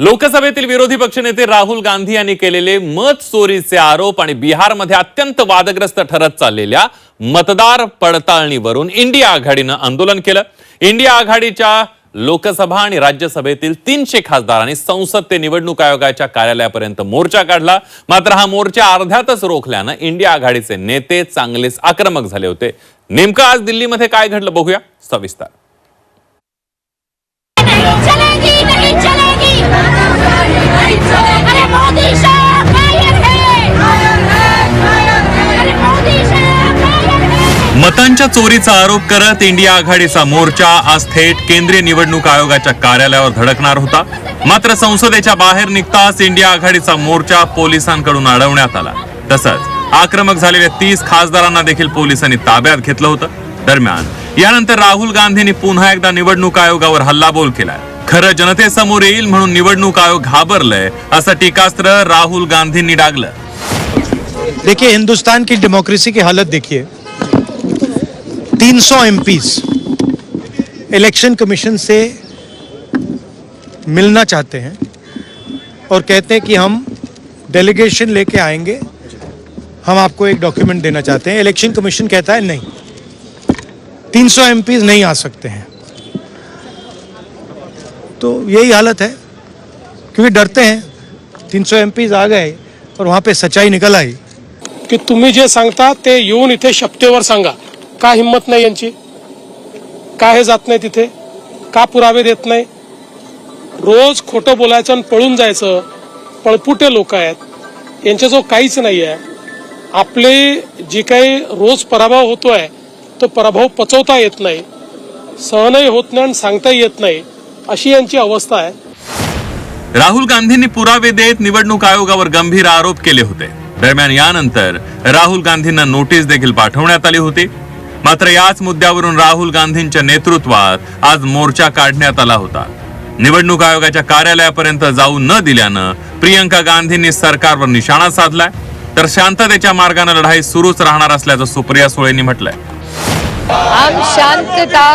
लोकसभेतील विरोधी पक्षनेते राहुल गांधी यांनी केलेले मत चोरीचे आरोप आणि बिहारमध्ये अत्यंत वादग्रस्त ठरत चाललेल्या मतदार पडताळणीवरून इंडिया आघाडीनं आंदोलन केलं. इंडिया आघाडीच्या लोकसभा आणि राज्यसभेतील तीनशे खासदारांनी संसद ते निवडणूक आयोगाच्या कार्यालयापर्यंत मोर्चा काढला. मात्र हा मोर्चा अर्ध्यातच रोखल्यानं इंडिया आघाडीचे नेते चांगलेच आक्रमक झाले होते. नेमकं आज दिल्लीमध्ये काय घडलं बघूया. सविस्तर. मतांच्या चोरीचा आरोप करत इंडिया आघाडीचा मोर्चा आज थेट केंद्रीय निवडणूक आयोगाच्या कार्यालयावर धडकणार होता. मात्र संसदेच्या बाहेर निघताच इंडिया आघाडीचा मोर्चा पोलिसांकडून अडवण्यात आला. तसंच आक्रमक झालेल्या तीस खासदारांना देखील पोलिसांनी ताब्यात घेतलं होतं. दरम्यान यानंतर राहुल गांधींनी पुन्हा एकदा निवडणूक आयोगावर हल्लाबोल केलाय. खरं जनतेसमोर येईल म्हणून निवडणूक आयोग घाबरलंय असं टीकास्त्र राहुल गांधींनी डागलं. देखिए हिंदुस्तान की डेमोक्रेसी की हालत देखिए। 300 एमपीज इलेक्शन कमीशन से मिलना चाहते हैं और कहते हैं कि हम डेलीगेशन लेके आएँगे। हम आपको एक डॉक्यूमेंट देना चाहते हैं। इलेक्शन कमीशन कहता है, नहीं 300 एमपीज नहीं आ सकते हैं। तो यही हालत है, क्योंकि डरते हैं। 300 एमपीज आ गए और वहाँ पे सच्चाई निकल आई। की तुम्ही जे सांगता ते येऊन इथे शपथेवर सांगा। का हिंमत नाही यांची? का हे जात नाही तिथे? का पुरावे देत नाही? रोज खोटं बोलायचं आणि पळून जायचं पळपुटे लोक आहेत. यांच्याजवळ काहीच नाही आहे. आपले जे काही रोज पराभव होतोय तो पराभव पचवता येत नाही सहनही होत नाही आणि सांगता येत नाही. अशी यांची अवस्था आहे. राहुल गांधींनी पुरावे देत निवडणूक आयोगावर गंभीर आरोप केले होते. दरम्यान यानंतर राहुल गांधींना नोटीस देखील पाठवण्यात आली होती. मात्र याच मुद्द्यावरून राहुल गांधींच्या नेतृत्वात आज मोर्चा काढण्यात आला होता. निवडणूक आयोगाच्या कार्यालयापर्यंत जाऊ न दिल्यानं प्रियंका गांधींनी सरकारवर निशाणा साधलाय. तर शांततेच्या मार्गाने लढाई सुरूच राहणार असल्याचं सुप्रिया सुळेंनी म्हटलंय. हम शांतता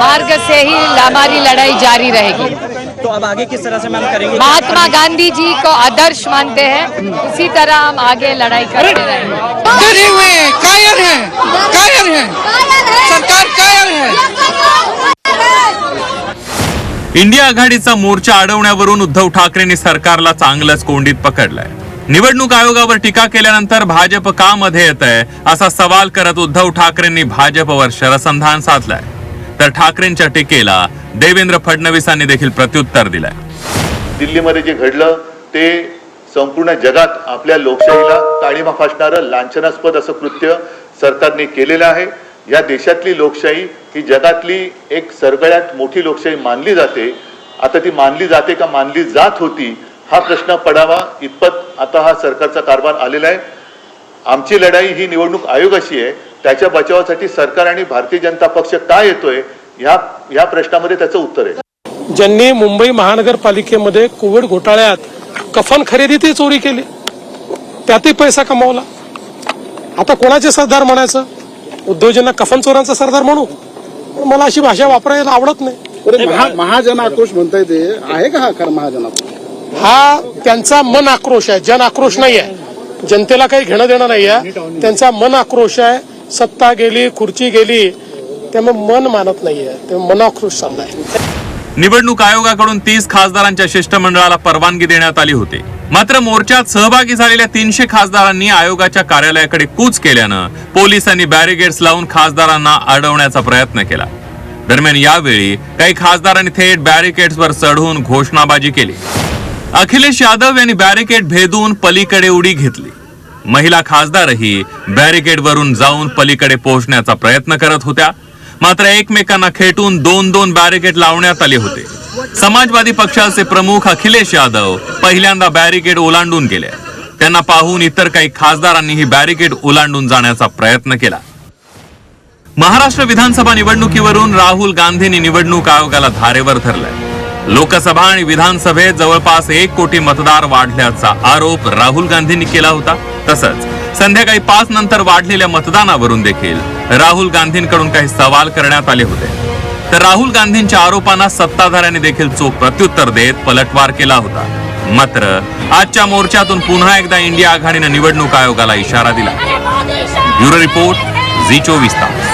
मार्ग से ही हमारी लड़ाई जारी रहेगी. तो अब आगे किस तरह से मैम करेंगे? महात्मा गांधी जी को आदर्श मानते हैं। उसी तरह हम आगे लड़ाई करते रहेंगे डरे हुए हैं कायर हैं। कायर हैं। सरकार कायर है। इंडिया आघाडीचा मोर्चा अडवण्यावरून उद्धव ठाकरेंनी सरकारला चांगलंच कोंडीत पकडलंय. निवडणूक आयोगावर टीका केल्यानंतर भाजप का मध्ये येत आहे असा सवाल करत उद्धव ठाकरेंनी भाजपवर शरसंधान साधलंय. तर ठाकरेंच्या टीकेला देवेंद्र फडणवीसांनी देखील प्रत्युत्तर दिलंय. दिल्लीमध्ये जे घडलं ते संपूर्ण जगात आपल्या लोकशाहीला काळीमा फासणारं लांछनास्पद असं कृत्य सरकारने केलेलं आहे. या देशातली लोकशाही ही जगातली एक सगळ्यात मोठी लोकशाही मानली जाते. आता ती मानली जाते का मानली जात होती हा प्रश्न पडावा इतपत आता हा सरकारचा कारभार आलेला आहे. आमची लढाई ही निवडणूक आयोगाशी आहे त्याच्या बचावासाठी सरकार आणि भारतीय जनता पक्ष का येतोय ह्या ह्या प्रश्नामध्ये त्याचं उत्तर आहे. ज्यांनी मुंबई महानगरपालिकेमध्ये कोविड घोटाळ्यात कफन खरेदीतही चोरी केली. त्यातही पैसा कमावला. आता कोणाचे सरदार म्हणायचं? उद्योजकांना कफन चोरांचा सरदार म्हणू? पण मला अशी भाषा वापरायला आवडत नाही. महा- महाजन आक्रोश म्हणताय ते. आहे का हा खरं महाजन आक्रोश हा त्यांचा मन आक्रोश आहे. जन आक्रोश नाही आहे जनतेला काही घेणं देणं नाही आहे त्यांचा मन आक्रोश आहे. सत्ता गेली खुर्ची गेली त्यामुळे मन मानत नाहीये. ते मनाकृष चाललाय निवडणूक आयोगाकडून तीस खासदारांच्या शिष्टमंडळाला परवानगी देण्यात आली होती. मात्र मोर्चात सहभागी झालेल्या तीनशे खासदारांनी आयोगाच्या कार्यालयाकडे कूच केल्यानं पोलिसांनी बॅरिगेड्स लावून खासदारांना अडवण्याचा प्रयत्न केला. दरम्यान यावेळी काही खासदारांनी थेट बॅरिकेड्सवर चढून घोषणाबाजी केली. अखिलेश यादव यांनी बॅरिकेड भेदून पलीकडे उडी घेतली. महिला खासदारही बॅरिकेडवरून जाऊन पलीकडे पोहोचण्याचा प्रयत्न करत होत्या. मात्र एकमेकांना खेटून दोन दोन बॅरिकेड लावण्यात आले होते. समाजवादी पक्षाचे प्रमुख अखिलेश यादव पहिल्यांदा बॅरिकेड ओलांडून गेले. त्यांना पाहून इतर काही खासदारांनीही बॅरिकेड ओलांडून जाण्याचा प्रयत्न केला. महाराष्ट्र विधानसभा निवडणुकीवरून राहुल गांधींनी निवडणूक आयोगाला धारेवर धरलंय. लोकसभा आणि विधानसभेत जवळपास एक कोटी मतदार वाढल्याचा आरोप राहुल गांधींनी केला होता. तसंच संध्याकाळी पाच नंतर वाढलेल्या मतदानावरून देखील राहुल गांधींकडून काही सवाल करण्यात आले होते. तर राहुल गांधींच्या आरोपांना सत्ताधाऱ्यांनी देखील चोख प्रत्युत्तर देत पलटवार केला होता. मात्र आजच्या मोर्चातून पुन्हा एकदा इंडिया आघाडीनं निवडणूक आयोगाला इशारा दिला. ब्युरो रिपोर्ट झी चोवीस तास.